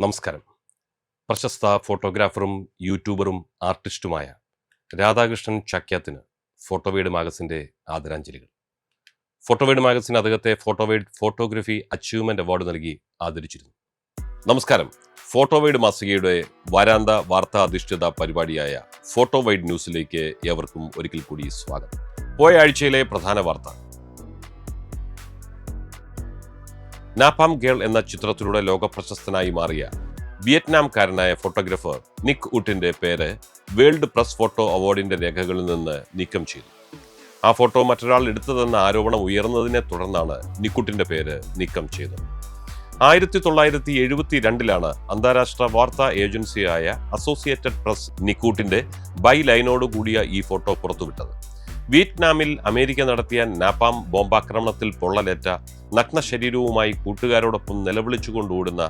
നമസ്കാരം. പ്രശസ്ത ഫോട്ടോഗ്രാഫറും യൂട്യൂബറും ആർട്ടിസ്റ്റുമായ രാധാകൃഷ്ണൻ ചാക്യാത്തിന് ഫോട്ടോവേഡ് മാഗസിന്റെ ആദരാഞ്ജലികൾ. ഫോട്ടോവേഡ് മാഗസിൻ അദ്ദേഹത്തെ ഫോട്ടോവേഡ് ഫോട്ടോഗ്രഫി അച്ചീവ്മെന്റ് അവാർഡ് നൽകി ആദരിച്ചിരുന്നു. നമസ്കാരം. ഫോട്ടോവേഡ് മാസികയുടെ വാരാന്ത വാർത്താ അധിഷ്ഠിത പരിപാടിയായ ഫോട്ടോവൈഡ് ന്യൂസിലേക്ക് ഏവർക്കും ഒരിക്കൽ കൂടി സ്വാഗതം. പോയ ആഴ്ചയിലെ പ്രധാന വാർത്ത. നാപ്പാം ഗേൾ എന്ന ചിത്രത്തിലൂടെ ലോകപ്രശസ്തനായി മാറിയ വിയറ്റ്നാംകാരനായ ഫോട്ടോഗ്രാഫർ നിക് ഉട്ടിന്റെ പേര് വേൾഡ് പ്രസ് ഫോട്ടോ അവാർഡിന്റെ രേഖകളിൽ നിന്ന് നീക്കം ചെയ്തു. ആ ഫോട്ടോ മറ്റൊരാൾ എടുത്തതെന്ന ആരോപണം ഉയർന്നതിനെ തുടർന്നാണ് നിക്കുട്ടിന്റെ പേര് നീക്കം ചെയ്തത്. ആയിരത്തി തൊള്ളായിരത്തി എഴുപത്തി രണ്ടിലാണ് അന്താരാഷ്ട്ര വാർത്താ ഏജൻസിയായ അസോസിയേറ്റഡ് പ്രസ് നിക്കൂട്ടിന്റെ ബൈ ലൈനോട് കൂടിയ ഈ ഫോട്ടോ പുറത്തുവിട്ടത്. വിയറ്റ്നാമിൽ അമേരിക്ക നടത്തിയ നാപ്പാം ബോംബാക്രമണത്തിൽ പൊള്ളലേറ്റ നഗ്ന ശരീരവുമായി കൂട്ടുകാരോടൊപ്പം നിലവിളിച്ചുകൊണ്ട് ഓടുന്ന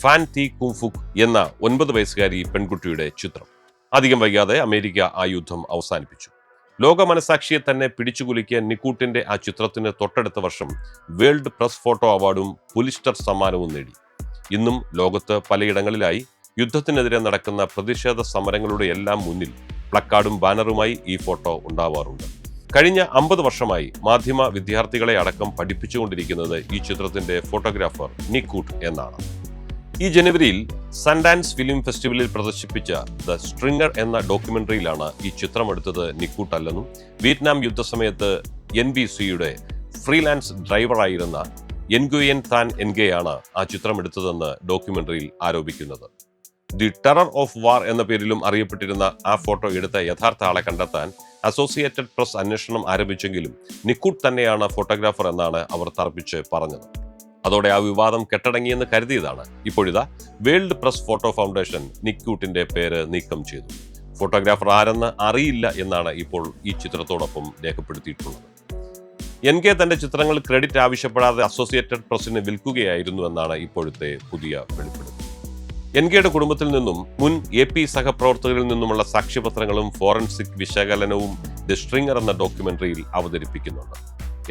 ഫാൻ തി കുംഫുക് എന്ന ഒൻപത് വയസ്സുകാരി പെൺകുട്ടിയുടെ ചിത്രം. അധികം വൈകാതെ അമേരിക്ക ആ യുദ്ധം അവസാനിപ്പിച്ചു. ലോക മനസാക്ഷിയെ തന്നെ പിടിച്ചുകുലുക്കിയ നിക്കൂട്ടിന്റെ ആ ചിത്രത്തിന് തൊട്ടടുത്ത വർഷം വേൾഡ് പ്രസ് ഫോട്ടോ അവാർഡും പുലിസ്റ്റർ സമ്മാനവും നേടി. ഇന്നും ലോകത്ത് പലയിടങ്ങളിലായി യുദ്ധത്തിനെതിരെ നടക്കുന്ന പ്രതിഷേധ സമരങ്ങളുടെ എല്ലാം മുന്നിൽ പ്ലക്കാർഡും ബാനറുമായി ഈ ഫോട്ടോ ഉണ്ടാവാറുണ്ട്. കഴിഞ്ഞ അമ്പത് വർഷമായി മാധ്യമ വിദ്യാർത്ഥികളെ അടക്കം പഠിപ്പിച്ചുകൊണ്ടിരിക്കുന്നത് ഈ ചിത്രത്തിന്റെ ഫോട്ടോഗ്രാഫർ നിക്കൂട്ട് എന്നാണ്. ഈ ജനുവരിയിൽ സൺഡാൻസ് ഫിലിം ഫെസ്റ്റിവലിൽ പ്രദർശിപ്പിച്ച ദ സ്ട്രിംഗർ എന്ന ഡോക്യുമെന്ററിയിലാണ് ഈ ചിത്രം എടുത്തത് നിക്കൂട്ട് അല്ലെന്നും വിയറ്റ്നാം യുദ്ധസമയത്ത് എൻ ബി സിയുടെ ഫ്രീലാൻസ് ഡ്രൈവറായിരുന്ന എൻഗുയൻ താൻ എൻഗെയാണ് ആ ചിത്രം എടുത്തതെന്ന് ഡോക്യുമെന്ററിയിൽ ആരോപിക്കുന്നത്. ദി ടെറർ ഓഫ് വാർ എന്ന പേരിലും അറിയപ്പെട്ടിരുന്ന ആ ഫോട്ടോ എടുത്ത യഥാർത്ഥ ആളെ കണ്ടെത്താൻ അസോസിയേറ്റഡ് പ്രസ് അന്വേഷണം ആരംഭിച്ചെങ്കിലും നിക്കൂട്ട് തന്നെയാണ് ഫോട്ടോഗ്രാഫർ എന്നാണ് അവർ തർപ്പിച്ച് പറഞ്ഞത്. അതോടെ ആ വിവാദം കെട്ടടങ്ങിയെന്ന് കരുതിയതാണ്. ഇപ്പോഴിതാ വേൾഡ് പ്രസ് ഫോട്ടോ ഫൗണ്ടേഷൻ നിക്കൂട്ടിന്റെ പേര് നീക്കം ചെയ്തു. ഫോട്ടോഗ്രാഫർ ആരെന്ന് അറിയില്ല എന്നാണ് ഇപ്പോൾ ഈ ചിത്രത്തോടൊപ്പം രേഖപ്പെടുത്തിയിട്ടുള്ളത്. എൻ കെ തന്റെ ചിത്രങ്ങൾ ക്രെഡിറ്റ് ആവശ്യപ്പെടാതെ അസോസിയേറ്റഡ് പ്രസിന് വിൽക്കുകയായിരുന്നു എന്നാണ് ഇപ്പോഴത്തെ പുതിയ വെളിപ്പെടുത്തൽ. എൻ കെയുടെ കുടുംബത്തിൽ നിന്നും മുൻ എ പി സഹപ്രവർത്തകരിൽ നിന്നുമുള്ള സാക്ഷ്യപത്രങ്ങളും ഫോറൻസിക് വിശകലനവും ദി സ്ട്രിങ്ങർ എന്ന ഡോക്യുമെന്ററിയിൽ അവതരിപ്പിക്കുന്നുണ്ട്.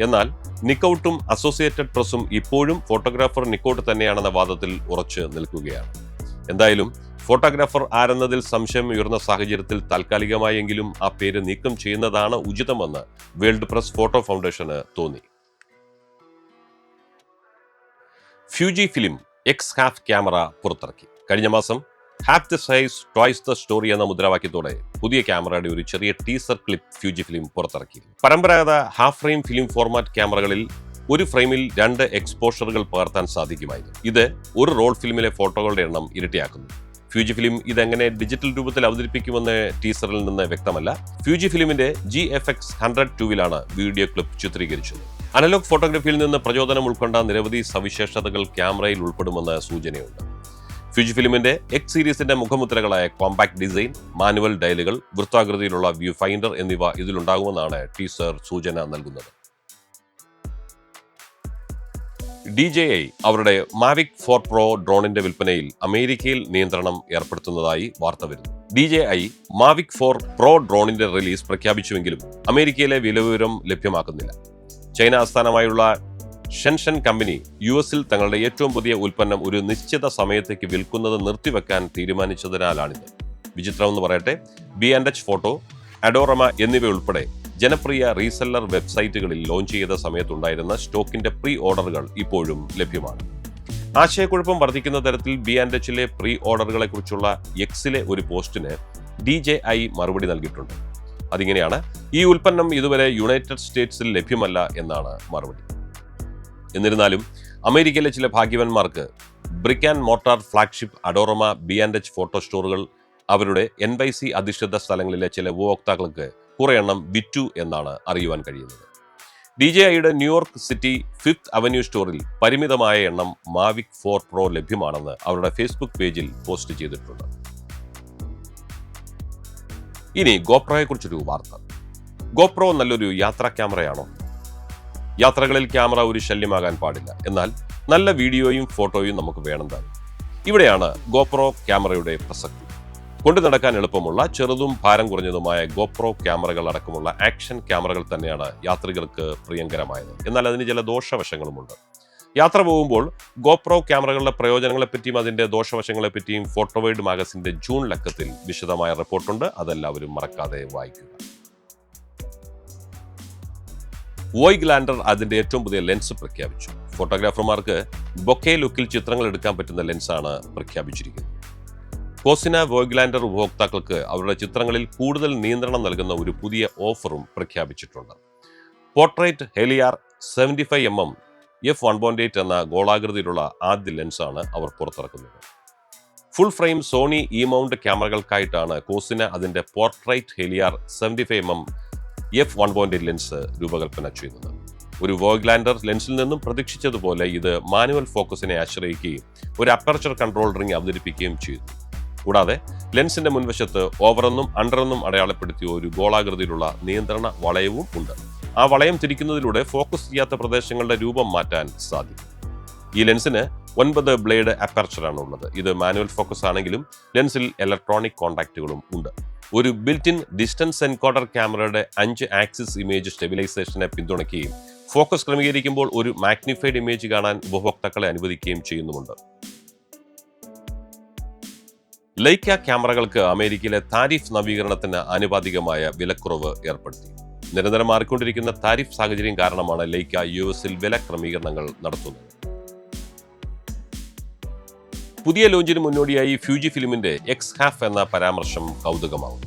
എന്നാൽ നിക്കൌട്ടും അസോസിയേറ്റഡ് പ്രസും ഇപ്പോഴും ഫോട്ടോഗ്രാഫർ നിക്കൌട്ട് തന്നെയാണെന്ന വാദത്തിൽ ഉറച്ചു നിൽക്കുകയാണ്. എന്തായാലും ഫോട്ടോഗ്രാഫർ ആരെന്നതിൽ സംശയം ഉയർന്ന സാഹചര്യത്തിൽ താൽക്കാലികമായെങ്കിലും ആ പേര് നീക്കം ചെയ്യുന്നതാണ് ഉചിതമെന്ന് വേൾഡ് പ്രസ് ഫോട്ടോ ഫൗണ്ടേഷന് തോന്നി. Fujifilm X half camera പുറത്തിറക്കി. കഴിഞ്ഞ മാസം half the size twice the story എന്ന മുദ്രാവാക്യത്തോടെ പുതിയ ക്യാമറയുടെ ഒരു ചെറിയ ടീസർ ക്ലിപ്പ് ഫ്യൂജി ഫിലിം പുറത്തിറക്കി. പരമ്പരാഗത ഹാഫ് ഫ്രെയിം ഫിലിം ഫോർമാറ്റ് ക്യാമറകളിൽ ഒരു ഫ്രെയിമിൽ രണ്ട് എക്സ്പോഷറുകൾ പകർത്താൻ സാധിക്കുമായിരുന്നു. ഇത് ഒരു റോൾ ഫിലിമിലെ ഫോട്ടോകളുടെ എണ്ണം ഇരട്ടിയാക്കുന്നു. ഫ്യൂജി ഫിലിം ഇതെങ്ങനെ ഡിജിറ്റൽ രൂപത്തിൽ അവതരിപ്പിക്കുമെന്ന് ടീസറിൽ നിന്ന് വ്യക്തമല്ല. ഫ്യൂജി ഫിലിമിന്റെ ജി എഫ് എക്സ് ഹൺഡ്രഡ് ടൂവിലാണ് വീഡിയോ ക്ലിപ്പ് ചിത്രീകരിച്ചത്. അനലോഗ് ഫോട്ടോഗ്രഫിയിൽ നിന്ന് പ്രചോദനം ഉൾക്കൊണ്ട നിരവധി സവിശേഷതകൾ ക്യാമറയിൽ ഉൾപ്പെടുമെന്ന് സൂചനയുണ്ട്. ഫ്യൂജി ഫിലിമിന്റെ എക്സ് സീരീസിന്റെ മുഖമുദ്രകളായ കോമ്പാക്ട് ഡിസൈൻ മാനുവൽ ഡയലുകൾ വൃത്താകൃതിയിലുള്ള വ്യൂ ഫൈൻഡർ എന്നിവ ഇതിലുണ്ടാകുമെന്നാണ് ടീസർ സൂചന നൽകുന്നത്. ഡി ജെ ഐ അവരുടെ മാവിക് ഫോർ പ്രോ ഡ്രോണിന്റെ വിൽപ്പനയിൽ അമേരിക്കയിൽ നിയന്ത്രണം ഏർപ്പെടുത്തുന്നതായി വാർത്ത വരുന്നു. D J I Mavic four pro ഡ്രോണിന്റെ release പ്രഖ്യാപിച്ചുവെങ്കിലും അമേരിക്കയിലെ വിലവിവരം ലഭ്യമാക്കുന്നില്ല. ചൈന ആസ്ഥാനമായുള്ള ഷെൻഷൻ കമ്പനി യു എസിൽ തങ്ങളുടെ ഏറ്റവും പുതിയ ഉൽപ്പന്നം ഒരു നിശ്ചിത സമയത്തേക്ക് വിൽക്കുന്നത് നിർത്തിവെക്കാൻ തീരുമാനിച്ചതിനാലാണിത്. വിചിത്രം എന്ന് പറയട്ടെ B and H photo Adorama എന്നിവയുൾപ്പെടെ ജനപ്രിയ റീസെല്ലർ വെബ്സൈറ്റുകളിൽ ലോഞ്ച് ചെയ്ത സമയത്തുണ്ടായിരുന്ന സ്റ്റോക്കിന്റെ പ്രീ ഓർഡറുകൾ ഇപ്പോഴും ലഭ്യമാണ്. ആശയക്കുഴപ്പം വർദ്ധിക്കുന്ന തരത്തിൽ ബി ആൻഡ് എച്ചിലെ പ്രീ ഓർഡറുകളെ കുറിച്ചുള്ള എക്സിലെ ഒരു പോസ്റ്റിന് ഡി ജെ ഐ മറുപടി നൽകിയിട്ടുണ്ട്. അതിങ്ങനെയാണ് ഈ ഉൽപ്പന്നം ഇതുവരെ യുണൈറ്റഡ് സ്റ്റേറ്റ്സിൽ ലഭ്യമല്ല എന്നാണ് മറുപടി. എന്നിരുന്നാലും അമേരിക്കയിലെ ചില ഭാഗ്യവന്മാർക്ക് brick and mortar flagship Adorama B and H photo സ്റ്റോറുകൾ അവരുടെ എൻ വൈ സി അധിഷ്ഠിത സ്ഥലങ്ങളിലെ ചില ഉപഭോക്താക്കൾക്ക് കുറെ എണ്ണം വിറ്റു എന്നാണ് അറിയുവാൻ കഴിയുന്നത്. ഡി ജെ ഐയുടെ New York city fifth avenue സ്റ്റോറിൽ പരിമിതമായ എണ്ണം മാവിക് ഫോർ പ്രോ ലഭ്യമാണെന്ന് അവരുടെ ഫേസ്ബുക്ക് പേജിൽ പോസ്റ്റ് ചെയ്തിട്ടുണ്ട്. ഇനി ഗോപ്രോയെക്കുറിച്ചൊരു വാർത്ത. ഗോപ്രോ നല്ലൊരു യാത്രാ ക്യാമറയാണോ? യാത്രകളിൽ ക്യാമറ ഒരു ശല്യമാകാൻ പാടില്ല. എന്നാൽ നല്ല വീഡിയോയും ഫോട്ടോയും നമുക്ക് വേണം ഇവിടെയാണ് ഗോപ്രോ ക്യാമറയുടെ പ്രസക്തി. കൊണ്ടു നടക്കാൻ എളുപ്പമുള്ള ചെറുതും ഭാരം കുറഞ്ഞതുമായ ഗോപ്രോ ക്യാമറകൾ അടക്കമുള്ള ആക്ഷൻ ക്യാമറകൾ തന്നെയാണ് യാത്രികർക്ക് പ്രിയങ്കരമായത്. എന്നാൽ അതിന് ചില ദോഷവശങ്ങളുമുണ്ട്. യാത്ര പോകുമ്പോൾ ഗോപ്രോ ക്യാമറകളുടെ പ്രയോജനങ്ങളെപ്പറ്റിയും അതിന്റെ ദോഷവശങ്ങളെപ്പറ്റിയും ഫോട്ടോവൈഡ് മാഗസിന്റെ ജൂൺ ലക്കത്തിൽ വിശദമായ റിപ്പോർട്ടുണ്ട്. അതെല്ലാവരും മറക്കാതെ വായിക്കുക. വോയ് ലാൻഡർ അതിന്റെ ഏറ്റവും പുതിയ ലെൻസ് പ്രഖ്യാപിച്ചു. ഫോട്ടോഗ്രാഫർമാർക്ക് ബൊക്കെ ലുക്കിൽ ചിത്രങ്ങൾ എടുക്കാൻ പറ്റുന്ന ലെൻസാണ് പ്രഖ്യാപിച്ചിരിക്കുന്നത്. കോസിന വോഗ്ലാൻഡർ ഉപഭോക്താക്കൾക്ക് അവരുടെ ചിത്രങ്ങളിൽ കൂടുതൽ നിയന്ത്രണം നൽകുന്ന ഒരു പുതിയ ഓഫറും പ്രഖ്യാപിച്ചിട്ടുണ്ട്. Portrait Heliar seventy five M M F one point eight എന്ന ഗോളാകൃതിയിലുള്ള ആദ്യ ലെൻസാണ് അവർ പുറത്തിറക്കുന്നത്. Full frame Sony E mount ക്യാമറകൾക്കായിട്ടാണ് Cosina അതിന്റെ portrait Heliar seventy five M M F one point lens രൂപകൽപ്പന ചെയ്യുന്നത് ഒരു വോഗ്ലാൻഡർ ലെൻസിൽ നിന്നും പ്രതീക്ഷിച്ചതുപോലെ ഇത് മാനുവൽ ഫോക്കസിനെ ആശ്രയിക്കുകയും ഒരു അപ്പർച്ചർ കൺട്രോൾ റിംഗ് അവതരിപ്പിക്കുകയും ചെയ്തു കൂടാതെ ലെൻസിന്റെ മുൻവശത്ത് ഓവറെന്നും അണ്ടറെന്നും അടയാളപ്പെടുത്തിയ ഒരു ഗോളാകൃതിയിലുള്ള നിയന്ത്രണ വളയവും ഉണ്ട്. ആ വളയം തിരിക്കുന്നതിലൂടെ ഫോക്കസ് ചെയ്യാത്ത പ്രദേശങ്ങളുടെ രൂപം മാറ്റാൻ സാധിക്കും. ഈ ലെൻസിന് ഒൻപത് ബ്ലേഡ് അപ്പർച്ചറാണ് ഉള്ളത്. ഇത് മാനുവൽ ഫോക്കസ് ആണെങ്കിലും ലെൻസിൽ ഇലക്ട്രോണിക് കോണ്ടാക്റ്റുകളും ഉണ്ട്. ഒരു ബിൽറ്റിൻ ഡിസ്റ്റൻസ് എൻകോഡർ ക്യാമറയുടെ അഞ്ച് ആക്സിസ് ഇമേജ് സ്റ്റെബിലൈസേഷനെ പിന്തുണയ്ക്കുകയും ഫോക്കസ് ക്രമീകരിക്കുമ്പോൾ ഒരു മാഗ്നിഫൈഡ് ഇമേജ് കാണാൻ ഉപഭോക്താക്കളെ അനുവദിക്കുകയും ചെയ്യുന്നുമുണ്ട്. ലൈക്ക ക്യാമറകൾക്ക് അമേരിക്കയിലെ താരിഫ് നവീകരണത്തിന് ആനുപാതികമായ വിലക്കുറവ് ഏർപ്പെടുത്തി. നിരന്തരം മാറിക്കൊണ്ടിരിക്കുന്ന താരിഫ് സാഹചര്യം കാരണമാണ് ലൈക്ക യു എസിൽ വില ക്രമീകരണങ്ങൾ നടത്തുന്നത്. പുതിയ ലോഞ്ചിന് മുന്നോടിയായി ഫ്യൂജി ഫിലിമിന്റെ എക്സ് ഹാഫ് എന്ന പരാമർശം കൗതുകമാവും.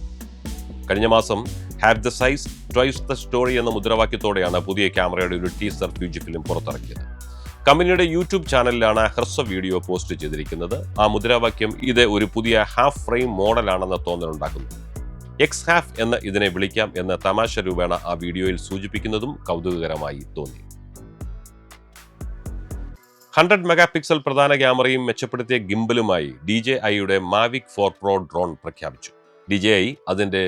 കഴിഞ്ഞ മാസം half the size twice the story എന്ന മുദ്രാവാക്യത്തോടെയാണ് പുതിയ ക്യാമറയുടെ ഒരു ടീസർ ഫ്യൂജി ഫിലിം പുറത്തിറക്കിയത്. കമ്പനിയുടെ യൂട്യൂബ് ചാനലിലാണ് ഹ്രസ്വ വീഡിയോ പോസ്റ്റ് ചെയ്തിരിക്കുന്നത്. ആ മുദ്രാവാക്യം ഇത് ഒരു പുതിയ ഹാഫ് ഫ്രെയിം മോഡലാണെന്ന തോന്നലുണ്ടാക്കുന്നു. എക്സ് ഹാഫ് എന്ന് ഇതിനെ വിളിക്കാം എന്ന് തമാശ രൂപേണ ആ വീഡിയോയിൽ സൂചിപ്പിക്കുന്നതും കൗതുകകരമായി തോന്നി. ഹൺഡ്രഡ് മെഗാ പിക്സൽ പ്രധാന ക്യാമറയും മെച്ചപ്പെടുത്തിയ ഗിംബലുമായി ഡി ജെ ഐയുടെ മാവിക് ഫോർ പ്രോ ഡ്രോൺ പ്രഖ്യാപിച്ചു. ഡി ജെ ഐ അതിന്റെ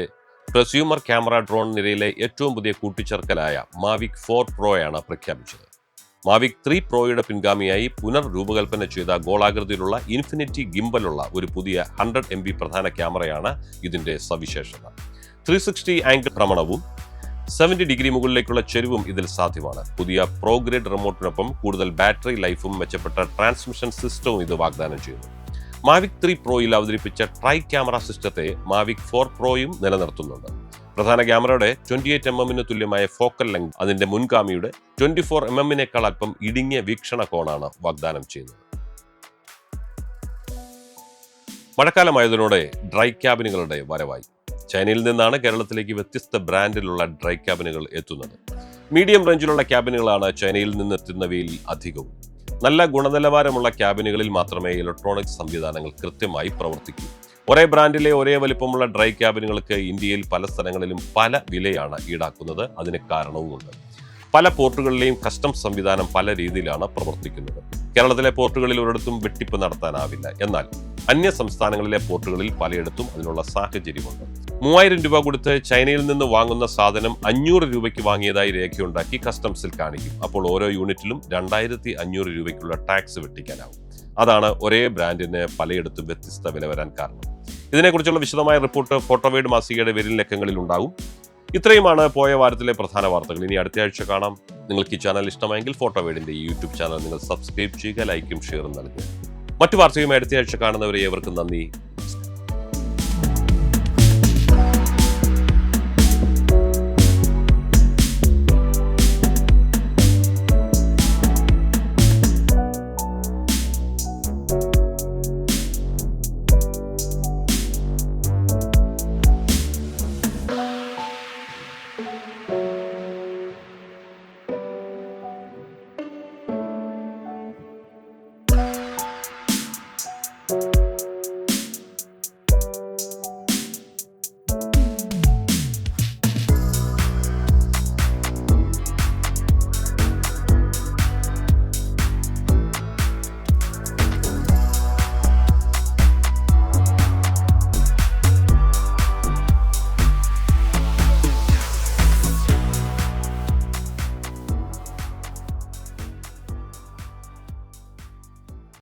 പ്രസ്യൂമർ ക്യാമറ ഡ്രോൺ നിരയിലെ ഏറ്റവും പുതിയ കൂട്ടിച്ചേർക്കലായ മാവിക് ഫോർ പ്രോയാണ് പ്രഖ്യാപിച്ചത്. മാവിക് ത്രീ പ്രോയുടെ പിൻഗാമിയായി പുനർ രൂപകൽപ്പന ചെയ്ത ഗോളാകൃതിയിലുള്ള ഇൻഫിനിറ്റി ഗിംബലുള്ള ഒരു പുതിയ ഹൺഡ്രഡ് എം പ്രധാന ക്യാമറയാണ് ഇതിന്റെ സവിശേഷത. ത്രീ സിക്സ്റ്റി ആംഗിൾ ഭ്രമണവും സെവന്റി ഡിഗ്രി മുകളിലേക്കുള്ള ചെരുവും ഇതിൽ സാധ്യമാണ്. പുതിയ പ്രോഗ്രേഡ് റിമോട്ടിനൊപ്പം കൂടുതൽ ബാറ്ററി ലൈഫും മെച്ചപ്പെട്ട ട്രാൻസ്മിഷൻ സിസ്റ്റവും ഇത് വാഗ്ദാനം ചെയ്യുന്നു. മാവിക് ത്രീ പ്രോയിൽ അവതരിപ്പിച്ച ട്രൈ ക്യാമറ സിസ്റ്റത്തെ മാവിക് ഫോർ പ്രോയും നിലനിർത്തുന്നുണ്ട്. പ്രധാന ക്യാമറയുടെ ട്വന്റി എയ്റ്റ് എം എമ്മിന് തുല്യമായ ഫോക്കൽ ലെങ്ത് അതിന്റെ മുൻഗാമിയുടെ ട്വന്റി ഫോർ എം എമ്മിനേക്കാൾ അല്പം ഇടുങ്ങിയ വീക്ഷണ കോണാണ് വാഗ്ദാനം ചെയ്യുന്നത്. മഴക്കാലമായതിനോടെ ഡ്രൈ ക്യാബിനുകളുടെ വരവായി. ചൈനയിൽ നിന്നാണ് കേരളത്തിലേക്ക് വ്യത്യസ്ത ബ്രാൻഡിലുള്ള ഡ്രൈ ക്യാബിനുകൾ എത്തുന്നത്. മീഡിയം റേഞ്ചിലുള്ള ക്യാബിനുകളാണ് ചൈനയിൽ നിന്ന് എത്തുന്നവയിൽ അധികവും. നല്ല ഗുണനിലവാരമുള്ള ക്യാബിനുകളിൽ മാത്രമേ ഇലക്ട്രോണിക് സംവിധാനങ്ങൾ കൃത്യമായി പ്രവർത്തിക്കൂ. ഒരേ ബ്രാൻഡിലെ ഒരേ വലിപ്പമുള്ള ഡ്രൈ ക്യാബിനുകൾക്ക് ഇന്ത്യയിൽ പല സ്ഥലങ്ങളിലും പല വിലയാണ് ഈടാക്കുന്നത്. അതിന് കാരണവുമുണ്ട്. പല പോർട്ടുകളിലെയും കസ്റ്റംസ് സംവിധാനം പല രീതിയിലാണ് പ്രവർത്തിക്കുന്നത്. കേരളത്തിലെ പോർട്ടുകളിൽ ഒരിടത്തും വെട്ടിപ്പ് നടത്താനാവില്ല. എന്നാൽ അന്യ സംസ്ഥാനങ്ങളിലെ പോർട്ടുകളിൽ പലയിടത്തും അതിനുള്ള സാഹചര്യമുണ്ട്. മൂവായിരം രൂപ കൊടുത്ത് ചൈനയിൽ നിന്ന് വാങ്ങുന്ന സാധനം അഞ്ഞൂറ് രൂപയ്ക്ക് വാങ്ങിയതായി രേഖയുണ്ടാക്കി കസ്റ്റംസിൽ കാണിക്കും. അപ്പോൾ ഓരോ യൂണിറ്റിലും രണ്ടായിരത്തി അഞ്ഞൂറ് രൂപയ്ക്കുള്ള ടാക്സ് വെട്ടിക്കാനാവും. അതാണ് ഒരേ ബ്രാൻഡിന് പലയിടത്തും വ്യത്യസ്ത വില വരാൻ കാരണം. ഇതിനെക്കുറിച്ചുള്ള വിശദമായ റിപ്പോർട്ട് ഫോട്ടോവേഡ് മാസികയുടെ വിരൽ ലക്കങ്ങളിൽ ഉണ്ടാകും. ഇത്രയുമാണ് പോയ വാരത്തിലെ പ്രധാന വാർത്തകൾ. ഇനി അടുത്ത ആഴ്ച കാണാം. നിങ്ങൾക്ക് ഈ ചാനൽ ഇഷ്ടമായെങ്കിൽ ഫോട്ടോവേഡിന്റെ ഈ യൂട്യൂബ് ചാനൽ നിങ്ങൾ സബ്സ്ക്രൈബ് ചെയ്യുക ലൈക്കും ഷെയറും നൽകുക. മറ്റു വാർത്തയുമായി അടുത്ത ആഴ്ച കാണുന്നവരെ ഏവർക്കും നന്ദി.